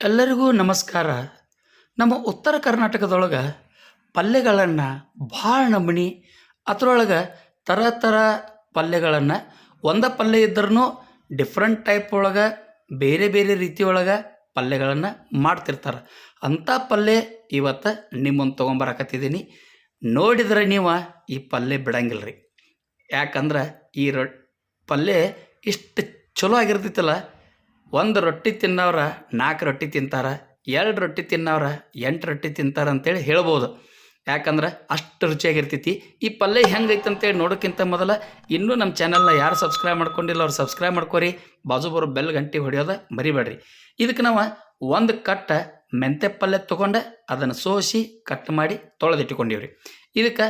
ಎಲ್ಲರಿಗೂ ನಮಸ್ಕಾರ. ನಮ್ಮ ಉತ್ತರ ಕರ್ನಾಟಕದೊಳಗೆ ಪಲ್ಯಗಳನ್ನು ಭಾಳ ನಮೂನಿ ಅದರೊಳಗೆ ಥರ ಥರ ಪಲ್ಯಗಳನ್ನು ಒಂದ ಪಲ್ಯ ಇದ್ರೂ ಡಿಫ್ರೆಂಟ್ ಟೈಪ್ ಒಳಗೆ, ಬೇರೆ ಬೇರೆ ರೀತಿ ಒಳಗೆ ಪಲ್ಯಗಳನ್ನು ಮಾಡ್ತಿರ್ತಾರೆ. ಅಂಥ ಪಲ್ಯ ಇವತ್ತು ನಿಮ್ಮನ್ನು ತೊಗೊಂಬರಕತ್ತಿದ್ದೀನಿ ನೋಡಿದ್ರೆ ನೀವು ಈ ಪಲ್ಯ ಬಿಡಂಗಿಲ್ಲ ರೀ ಯಾಕಂದ್ರೆ ಈ ರೊ, ಪಲ್ಯ ಇಷ್ಟು ಚಲೋ ಆಗಿರ್ತೈತಲ್ಲ ಒಂದು ರೊಟ್ಟಿ ತಿನ್ನೋರ ನಾಲ್ಕು ರೊಟ್ಟಿ ತಿಂತಾರೆ, ಎರಡು ರೊಟ್ಟಿ ತಿನ್ನೋರ ಎಂಟು ರೊಟ್ಟಿ ತಿಂತಾರೆ ಅಂತೇಳಿ ಹೇಳ್ಬೋದು. ಯಾಕಂದ್ರೆ ಅಷ್ಟು ರುಚಿಯಾಗಿರ್ತೈತಿ. ಈ ಪಲ್ಯ ಹೆಂಗೈತೆ ಅಂತೇಳಿ ನೋಡೋಕ್ಕಿಂತ ಮೊದಲ ಇನ್ನೂ ನಮ್ಮ ಚಾನಲ್ನ ಯಾರು ಸಬ್ಸ್ಕ್ರೈಬ್ ಮಾಡ್ಕೊಂಡಿಲ್ಲ ಅವ್ರು ಸಬ್ಸ್ಕ್ರೈಬ್ ಮಾಡ್ಕೊರಿ. ಬಾಜು ಬರೋ ಬೆಲ್ ಗಂಟೆ ಹೊಡೆಯೋದ ಮರಿಬೇಡ್ರಿ. ಇದಕ್ಕೆ ನಾವು ಒಂದು ಕಟ್ಟ ಮೆಂತೆ ಪಲ್ಯ ತೊಗೊಂಡು ಅದನ್ನು ಸೋಸಿ ಕಟ್ ಮಾಡಿ ತೊಳೆದಿಟ್ಕೊಂಡಿವ್ರಿ. ಇದಕ್ಕೆ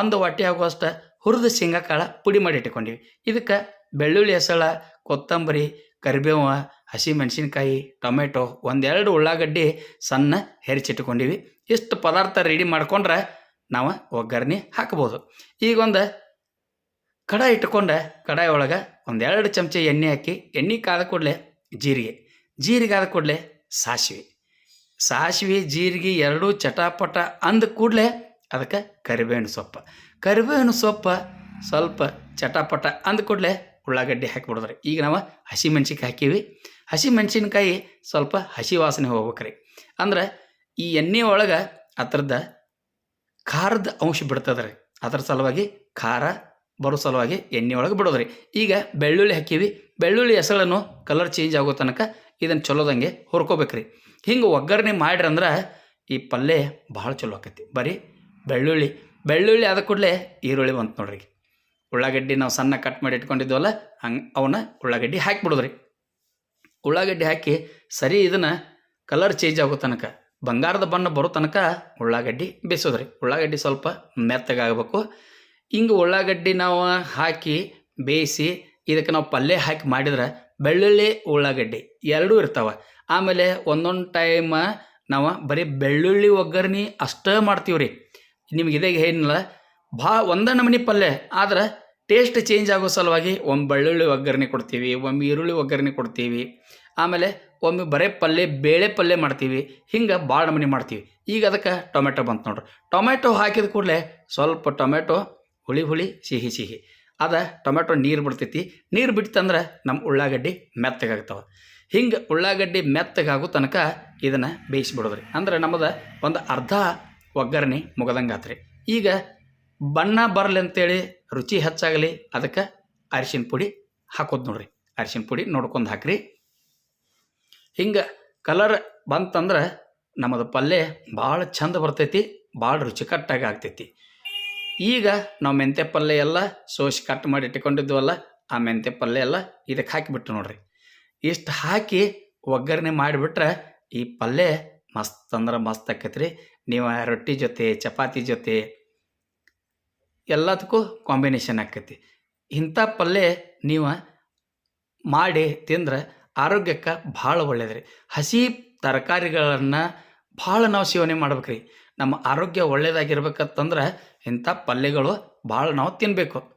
ಒಂದು ವಾಟಿ ಆಗುವಷ್ಟು ಹುರಿದ ಶೇಂಗಾಕಾಳ ಪುಡಿ ಮಾಡಿ ಇಟ್ಕೊಂಡಿವಿ. ಇದಕ್ಕೆ ಬೆಳ್ಳುಳ್ಳಿ ಹೆಸಳ, ಕೊತ್ತಂಬರಿ, ಕರಿಬೇವು ಹಸಿ ಮೆಣಸಿನ್ಕಾಯಿ ಟೊಮೆಟೊ ಒಂದೆರಡು ಉಳ್ಳಾಗಡ್ಡಿ ಸಣ್ಣ ಹೆರಿಚಿಟ್ಕೊಂಡಿವಿ. ಇಷ್ಟು ಪದಾರ್ಥ ರೆಡಿ ಮಾಡ್ಕೊಂಡ್ರೆ ನಾವು ಒಗ್ಗರಣೆ ಹಾಕ್ಬೋದು. ಈಗ ಒಂದು ಕಡಾಯಿ ಇಟ್ಕೊಂಡು ಕಡಾಯಿ ಒಳಗೆ ಒಂದೆರಡು ಚಮಚ ಎಣ್ಣೆ ಹಾಕಿ, ಎಣ್ಣೆ ಕಾದ ಕೂಡಲೇ ಜೀರಿಗೆ ಜೀರಿಗೆ ಆದ ಕೂಡಲೇ ಸಾಸಿವೆ. ಸಾಸಿವೆ, ಜೀರಿಗೆ ಎರಡೂ ಚಟಾಪಟ ಅಂದ ಕೂಡಲೇ ಅದಕ್ಕೆ ಕರಿಬೇವಿನ ಸೊಪ್ಪು. ಕರಿಬೇವಿನ ಸೊಪ್ಪು ಸ್ವಲ್ಪ ಚಟಾಪಟ ಅಂದ ಕೂಡಲೇ ಉಳ್ಳಾಗಡ್ಡಿ ಹಾಕಿಬಿಡಿದ್ರೆ. ಈಗ ನಾವು ಹಸಿ ಮೆಣ್ಸಿನ್ಕಾಯಿ ಹಾಕೀವಿ. ಹಸಿ ಮೆಣಸಿನಕಾಯಿ ಸ್ವಲ್ಪ ಹಸಿ ವಾಸನೆ ಹೋಗ್ಬೇಕ್ರಿ. ಅಂದ್ರೆ ಈ ಎಣ್ಣೆ ಒಳಗೆ ಅದ್ರದ್ದು ಖಾರದ ಅಂಶ ಬಿಡ್ತದ್ರಿ. ಅದ್ರ ಸಲುವಾಗಿ ಖಾರ ಬರೋ ಸಲುವಾಗಿ ಎಣ್ಣೆ ಒಳಗೆ ಬಿಡೋದ್ರಿ. ಈಗ ಬೆಳ್ಳುಳ್ಳಿ ಹಾಕೀವಿ. ಬೆಳ್ಳುಳ್ಳಿ ಹೆಸಳನ್ನು ಕಲರ್ ಚೇಂಜ್ ಆಗೋ ತನಕ ಇದನ್ನು ಚಲೋದಂಗೆ ಹುರ್ಕೋಬೇಕ್ರಿ. ಹಿಂಗೆ ಒಗ್ಗರಣೆ ಮಾಡ್ರಂದ್ರೆ ಈ ಪಲ್ಯ ಭಾಳ ಚಲೋ ಆಕೈತಿ. ಬರೀ ಬೆಳ್ಳುಳ್ಳಿ. ಬೆಳ್ಳುಳ್ಳಿ ಆದ ಕೂಡಲೇ ಈರುಳ್ಳಿ ಬಂತು ನೋಡ್ರಿ. ಉಳ್ಳಾಗಡ್ಡಿ ನಾವು ಸಣ್ಣ ಕಟ್ ಮಾಡಿ ಇಟ್ಕೊಂಡಿದ್ವಲ್ಲ, ಹಂಗೆ ಅವನ್ನ ಉಳ್ಳಾಗಡ್ಡಿ ಹಾಕಿಬಿಡೋದ್ರಿ. ಉಳ್ಳಾಗಡ್ಡಿ ಹಾಕಿ ಸರಿ ಇದನ್ನು ಕಲರ್ ಚೇಂಜ್ ಆಗೋ ತನಕ, ಬಂಗಾರದ ಬಣ್ಣ ಬರೋ ತನಕ ಉಳ್ಳಾಗಡ್ಡಿ ಬೇಯಿಸೋದ್ರಿ. ಉಳ್ಳಾಗಡ್ಡಿ ಸ್ವಲ್ಪ ಮೆತ್ತಗಾಗಬೇಕು. ಹಿಂಗೆ ಉಳ್ಳಾಗಡ್ಡಿ ನಾವು ಹಾಕಿ ಬೇಯಿಸಿ ಇದಕ್ಕೆ ನಾವು ಪಲ್ಯ ಹಾಕಿ ಮಾಡಿದ್ರೆ ಬೆಳ್ಳುಳ್ಳಿ, ಉಳ್ಳಾಗಡ್ಡಿ ಎರಡೂ ಇರ್ತಾವೆ. ಆಮೇಲೆ ಒಂದೊಂದು ಟೈಮ ನಾವು ಬರೀ ಬೆಳ್ಳುಳ್ಳಿ, ಒಗ್ಗರಣೆ ಅಷ್ಟೇ ಮಾಡ್ತೀವಿ ರೀ ನಿಮ್ಗೆ ಇದೇ ಏನಿಲ್ಲ ಭಾ ಒಂದೇ ನಮೂನಿ ಪಲ್ಯ, ಆದ್ರೆ ಟೇಸ್ಟ್ ಚೇಂಜ್ ಆಗೋ ಸಲುವಾಗಿ ಒಮ್ಮೆ ಬೆಳ್ಳುಳ್ಳಿ ಒಗ್ಗರಣೆ ಕೊಡ್ತೀವಿ ಒಮ್ಮೆ ಈರುಳ್ಳಿ ಒಗ್ಗರಣೆ ಕೊಡ್ತೀವಿ, ಆಮೇಲೆ ಒಮ್ಮೆ ಬರೇ ಪಲ್ಯ ಬೇಳೆ ಪಲ್ಯ ಮಾಡ್ತೀವಿ, ಹಿಂಗೆ ಭಾಳ ನಮೂನಿ ಮಾಡ್ತೀವಿ. ಈಗ ಅದಕ್ಕೆ ಟೊಮೆಟೊ ಬಂತು ನೋಡ್ರಿ. ಟೊಮೆಟೊ ಹಾಕಿದ ಕೂಡಲೇ ಸ್ವಲ್ಪ ಟೊಮೆಟೊ ಹುಳಿ ಹುಳಿ, ಸಿಹಿ ಸಿಹಿ. ಅದು ಟೊಮೆಟೊ ನೀರು ಬಿಡ್ತೈತಿ. ನೀರು ಬಿಡ್ತಂದ್ರೆ ನಮ್ಮ ಉಳ್ಳಾಗಡ್ಡಿ ಮೆತ್ತಗಾಗ್ತಾವೆ. ಹಿಂಗೆ ಉಳ್ಳಾಗಡ್ಡಿ ಮೆತ್ತಗಾಗೋ ತನಕ ಇದನ್ನು ಬೇಯಿಸಿಬಿಡೋದ್ರಿ. ಅಂದ್ರೆ ನಮ್ಮದು ಒಂದು ಅರ್ಧ ಒಗ್ಗರಣೆ ಮುಗದಂಗೆ ಆತ್ರಿ ಈಗ ಬಣ್ಣ ಬರಲಿ ಅಂತೇಳಿ ರುಚಿ ಹೆಚ್ಚಾಗಲಿ, ಅದಕ್ಕೆ ಅರಿಶಿನ ಪುಡಿ ಹಾಕೋದು ನೋಡ್ರಿ. ಅರಿಶಿನ ಪುಡಿ ನೋಡ್ಕೊಂಡು ಹಾಕ್ರಿ. ಹಿಂಗೆ ಕಲರ್ ಬಂತಂದ್ರೆ ನಮ್ಮದು ಪಲ್ಯ ಭಾಳ ಚಂದ ಬರ್ತೈತಿ, ಭಾಳ ರುಚಿಕಟ್ಟಾಗಿ ಆಗ್ತೈತಿ. ಈಗ ನಾವು ಮೆಂತ್ಯ ಪಲ್ಯ ಎಲ್ಲ ಸೋಸಿ ಕಟ್ ಮಾಡಿ ಇಟ್ಕೊಂಡಿದ್ವಲ್ಲ ಆ ಮೆಂತ್ಯ ಪಲ್ಯ ಎಲ್ಲ ಇದಕ್ಕೆ ಹಾಕಿಬಿಟ್ಟು ನೋಡ್ರಿ. ಇಷ್ಟು ಹಾಕಿ ಒಗ್ಗರಣೆ ಮಾಡಿಬಿಟ್ರೆ ಈ ಪಲ್ಯ ಮಸ್ತ್ ಅಂದ್ರೆ ಮಸ್ತ್ ಆಕೈತ್ರಿ. ನೀವು ರೊಟ್ಟಿ ಜೊತೆ, ಚಪಾತಿ ಜೊತೆ ಎಲ್ಲದಕ್ಕೂ ಕಾಂಬಿನೇಷನ್ ಆಕೈತಿ. ಇಂಥ ಪಲ್ಯ ನೀವು ಮಾಡಿ ತಿಂದ್ರೆ ಆರೋಗ್ಯಕ್ಕೆ ಭಾಳ ಒಳ್ಳೇದು ಹಸಿ ತರಕಾರಿಗಳನ್ನು ಭಾಳ ನಾವು ಸೇವನೆ ಮಾಡ್ಬೇಕ್ರಿ. ನಮ್ಮ ಆರೋಗ್ಯ ಒಳ್ಳೇದಾಗಿರ್ಬೇಕಂತಂದ್ರೆ ಇಂಥ ಪಲ್ಯಗಳು ಭಾಳ ನಾವು ತಿನ್ನಬೇಕು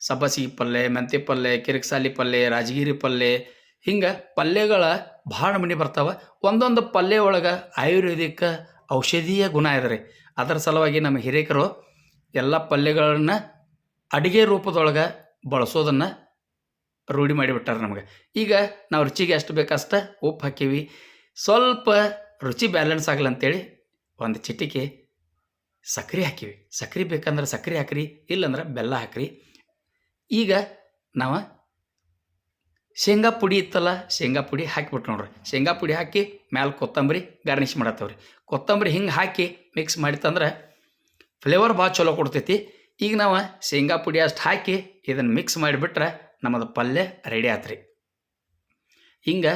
ಸಬ್ಬಸಿಗೆ ಪಲ್ಯ ಮೆಂತೆ ಪಲ್ಯ, ಕಿರಿಕ್ಸಾಲಿ ಪಲ್ಯ, ರಾಜಗಿರಿ ಪಲ್ಯ, ಹಿಂಗೆ ಪಲ್ಯಗಳ ಭಾಳ ಮನಿ ಬರ್ತಾವೆ. ಒಂದೊಂದು ಪಲ್ಯ ಒಳಗೆ ಆಯುರ್ವೇದಿಕ ಔಷಧೀಯ ಗುಣ ಇದೆ ರೀ ಅದರ ಸಲುವಾಗಿ ನಮ್ಮ ಹಿರೇಕರು ಎಲ್ಲ ಪಲ್ಯಗಳನ್ನ ಅಡುಗೆ ರೂಪದೊಳಗೆ ಬಳಸೋದನ್ನು ರೂಢಿ ಮಾಡಿಬಿಟ್ಟಾರೆ ನಮಗೆ. ಈಗ ನಾವು ರುಚಿಗೆ ಎಷ್ಟು ಬೇಕಷ್ಟ ಉಪ್ಪು ಹಾಕೀವಿ. ಸ್ವಲ್ಪ ರುಚಿ ಬ್ಯಾಲೆನ್ಸ್ ಆಗಲಿ ಅಂತೇಳಿ ಒಂದು ಚಿಟಿಕೆ ಸಕ್ಕರೆ ಹಾಕೀವಿ. ಸಕ್ಕರೆ ಬೇಕಂದ್ರೆ ಸಕ್ಕರೆ ಹಾಕ್ರಿ, ಇಲ್ಲಂದ್ರೆ ಬೆಲ್ಲ ಹಾಕ್ರಿ. ಈಗ ನಾವು ಶೇಂಗಾ ಪುಡಿ ಇತ್ತಲ್ಲ, ಶೇಂಗಾ ಪುಡಿ ಹಾಕಿಬಿಟ್ಟು ನೋಡ್ರಿ. ಶೇಂಗಾ ಪುಡಿ ಹಾಕಿ ಮ್ಯಾಲೆ ಕೊತ್ತಂಬರಿ ಗಾರ್ನಿಷ್ ಮಾಡತ್ತವ್ರಿ. ಕೊತ್ತಂಬರಿ ಹಿಂಗೆ ಹಾಕಿ ಮಿಕ್ಸ್ ಮಾಡಿತ್ತಂದ್ರೆ ಫ್ಲೇವರ್ ಭಾಳ ಚಲೋ ಕೊಡ್ತೈತಿ. ಈಗ ನಾವು ಶೇಂಗಾ ಪುಡಿ ಅಷ್ಟು ಹಾಕಿ ಇದನ್ನು ಮಿಕ್ಸ್ ಮಾಡಿಬಿಟ್ರೆ ನಮ್ಮದು ಪಲ್ಯ ರೆಡಿ ಆತ್ರಿ. ಹಿಂಗೆ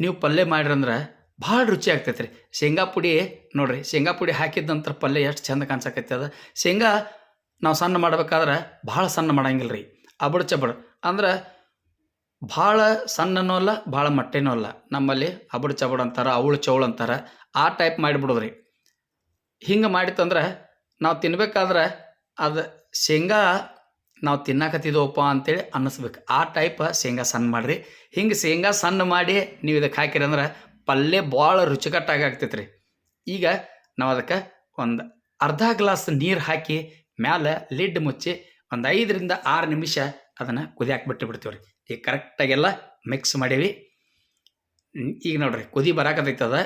ನೀವು ಪಲ್ಯ ಮಾಡಿರಂದ್ರೆ ಭಾಳ ರುಚಿ ಆಗ್ತೈತೆ ರೀ ಶೇಂಗಾ ಪುಡಿ ನೋಡಿರಿ, ಶೇಂಗಾ ಪುಡಿ ಹಾಕಿದ ನಂತರ ಪಲ್ಯ ಎಷ್ಟು ಚೆಂದ ಕಾಣಿಸಕೈತಿ ಅದು. ಶೇಂಗಾ ನಾವು ಸಣ್ಣ ಮಾಡ್ಬೇಕಾದ್ರೆ ಭಾಳ ಸಣ್ಣ ಮಾಡಂಗಿಲ್ಲ ರೀ ಅಬಡ್ ಚಬಡ್. ಅಂದ್ರೆ ಭಾಳ ಸಣ್ಣನೂ ಅಲ್ಲ, ಭಾಳ ಮಟ್ಟೆನೂ ಅಲ್ಲ. ನಮ್ಮಲ್ಲಿ ಅಬಡ್ ಚಬಡ್ ಅಂತಾರೆ, ಅವಳು ಚೌಳು ಅಂತಾರೆ. ಆ ಟೈಪ್ ಮಾಡಿಬಿಡೋದ್ರಿ. ಹಿಂಗೆ ಮಾಡಿತ್ತಂದ್ರೆ ನಾವು ತಿನ್ಬೇಕಾದ್ರೆ ಅದು ಶೇಂಗಾ ನಾವು ತಿನ್ನಕತ್ತಿದ್ದವಪ್ಪ ಅಂತೇಳಿ ಅನ್ನಿಸ್ಬೇಕು. ಆ ಟೈಪ್ ಶೇಂಗಾ ಸಣ್ಣ ಮಾಡಿರಿ. ಹಿಂಗೆ ಶೇಂಗಾ ಸಣ್ಣ ಮಾಡಿ ನೀವು ಇದಕ್ಕೆ ಹಾಕಿರಿ ಅಂದ್ರೆ ಪಲ್ಯ ಭಾಳ ರುಚಿಕಟ್ಟಾಗಿ ಆಗ್ತೈತೆ ಈಗ ನಾವು ಅದಕ್ಕೆ ಒಂದು ಅರ್ಧ ಗ್ಲಾಸ್ ನೀರು ಹಾಕಿ ಮ್ಯಾಲೆ ಲಿಡ್ ಮುಚ್ಚಿ ಒಂದು ಐದರಿಂದ ಆರು ನಿಮಿಷ ಅದನ್ನು ಕುದಿ ಬಿಟ್ಟು ಬಿಡ್ತೀವಿ ರೀ ಈಗ ಕರೆಕ್ಟಾಗೆಲ್ಲ ಮಿಕ್ಸ್ ಮಾಡೀವಿ. ಈಗ ನೋಡ್ರಿ ಕುದಿ ಬರಾಕತೈತದ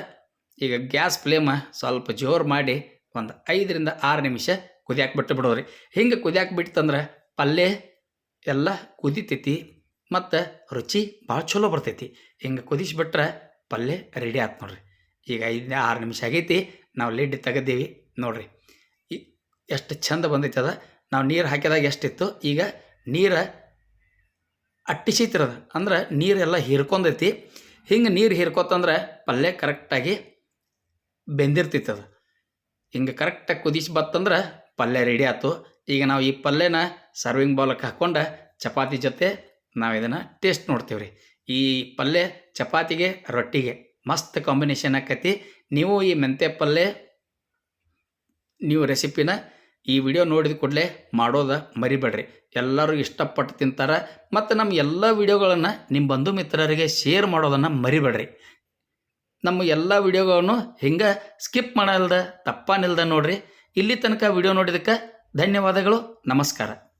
ಈಗ ಗ್ಯಾಸ್ ಫ್ಲೇಮ ಸ್ವಲ್ಪ ಜೋರು ಮಾಡಿ ಒಂದು ಐದರಿಂದ ಆರು ನಿಮಿಷ ಕುದಿಯಾಕೆ ಬಿಟ್ಟು ಬಿಡೋರಿ ಹಿಂಗೆ ಕುದಿಯಾಕೆ ಬಿಟ್ಟಂದ್ರೆ ಪಲ್ಯ ಎಲ್ಲ ಕುದಿತೈತಿ ಮತ್ತು ರುಚಿ ಭಾಳ ಚಲೋ ಬರ್ತೈತಿ. ಹಿಂಗೆ ಕುದಿಸಿಬಿಟ್ರೆ ಪಲ್ಯ ರೆಡಿ ಆಯ್ತು ನೋಡ್ರಿ. ಈಗ ಐದನೇ ಆರು ನಿಮಿಷ ಆಗೈತಿ, ನಾವು ಲಿಡ್ ತೆಗೆದೀವಿ ನೋಡ್ರಿ. ಎಷ್ಟು ಚಂದ ಬಂದೈತೆ ಅದ. ನಾವು ನೀರು ಹಾಕಿದಾಗ ಎಷ್ಟಿತ್ತು? ಈಗ ನೀರು ಅಟ್ಟಿಸಿತಿರೋದು ಅಂದ್ರೆ ನೀರೆಲ್ಲ ಹೀರ್ಕೊಂಡೈತಿ. ಹಿಂಗೆ ನೀರು ಹೀರ್ಕೊತಂದ್ರೆ ಪಲ್ಯ ಕರೆಕ್ಟಾಗಿ ಬೆಂದಿರ್ತೈತೆ ಅದು. ಹಿಂಗೆ ಕರೆಕ್ಟಾಗಿ ಕುದಿಸಿ ಬತ್ತಂದ್ರೆ ಪಲ್ಯ ರೆಡಿ ಆಯ್ತು ಈಗ ನಾವು ಈ ಪಲ್ಯನ ಸರ್ವಿಂಗ್ ಬೌಲಕ್ಕೆ ಹಾಕ್ಕೊಂಡು ಚಪಾತಿ ಜೊತೆ ನಾವು ಇದನ್ನು ಟೇಸ್ಟ್ ನೋಡ್ತೀವಿ ರೀ ಈ ಪಲ್ಯ ಚಪಾತಿಗೆ ರೊಟ್ಟಿಗೆ ಮಸ್ತ್ ಕಾಂಬಿನೇಷನ್ ಆಕೈತಿ. ನೀವು ಈ ಮೆಂತ್ಯ ಪಲ್ಯ ನೀವು ರೆಸಿಪಿನ ಈ ವಿಡಿಯೋ ನೋಡಿದ ಕೂಡಲೇ ಮಾಡೋದ ಮರಿಬೇಡ್ರಿ. ಎಲ್ಲರೂ ಇಷ್ಟಪಟ್ಟು ತಿಂತಾರೆ. ಮತ್ತು ನಮ್ಮ ಎಲ್ಲ ವಿಡಿಯೋಗಳನ್ನು ನಿಮ್ಮ ಬಂಧು ಮಿತ್ರರಿಗೆ ಶೇರ್ ಮಾಡೋದನ್ನು ಮರಿಬೇಡ್ರಿ. ನಮ್ಮ ಎಲ್ಲ ವಿಡಿಯೋಗಳನ್ನು ಹಿಂಗೆ ಸ್ಕಿಪ್ ಮಾಡಲ್ದ ತಪ್ಪಾನಿಲ್ದ ನೋಡ್ರಿ. ಇಲ್ಲಿ ತನಕ ವಿಡಿಯೋ ನೋಡಿದಕ್ಕೆ ಧನ್ಯವಾದಗಳು ನಮಸ್ಕಾರ.